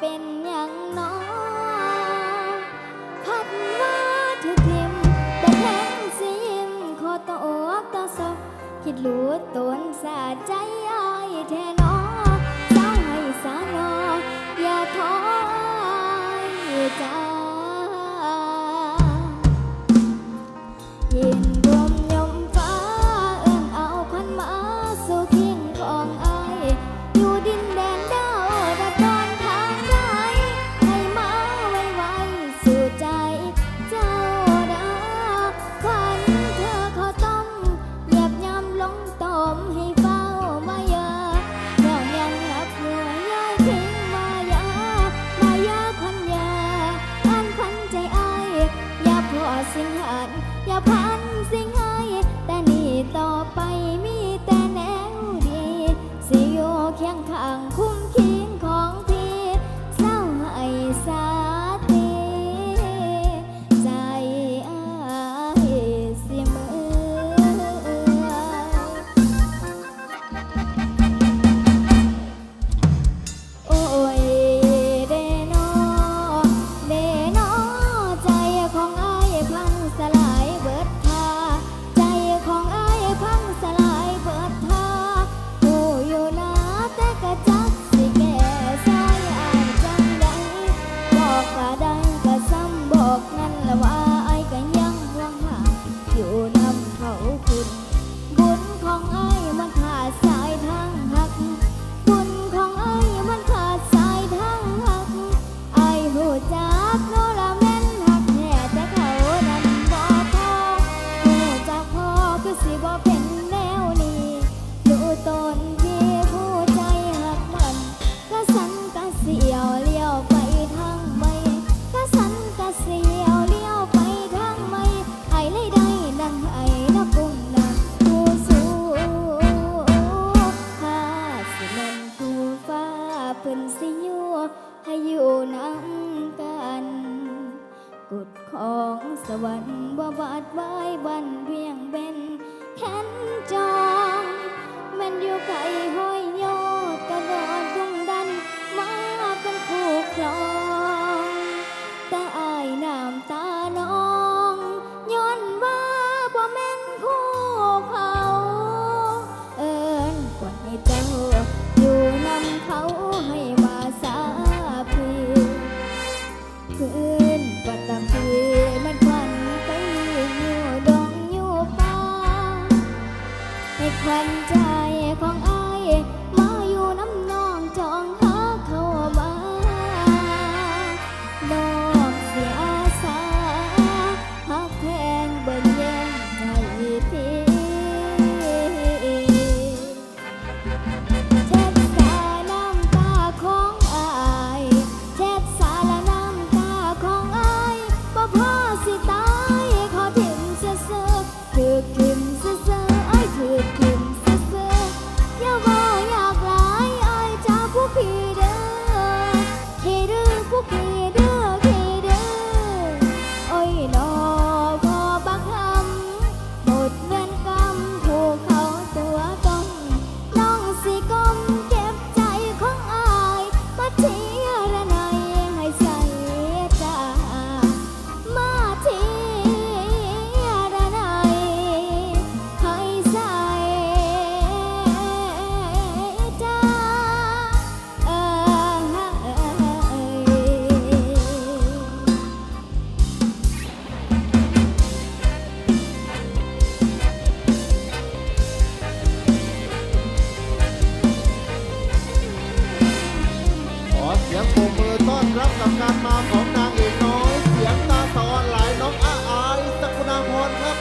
เป็นอย่างน้อพัดมาถูกทิมแต่แทงสิยิมขอตอกตอศกคิดรู้ตนสาใจอ้ายแทนอเจ้าให้สานออย่าท้อใจ 像卡昂。 ให้อยู่น้ำกันกุฎของสวรรค์ว่าบาดไว้บันเพียงเป็นแขนจองมันอยู่ไก่ห้อยโยอดกระโดดดุงดันมาเป็นคู่คลอง แต่อายน้ำตาน้องย้อนว่าบ่แม่นคู่เขาเอิญกว่าให้เจ้าอยู่นำเขาให้ สาพีคืนปัตตาพีมันควันไปยู่ดงยูฟ้าให้ควันใจ การมาของนางเอกน้อย เสียงตาสอนหลายน้องอาอายสกุณาพรครับ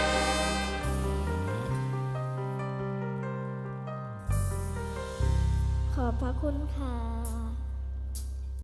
ขอบพระคุณค่ะ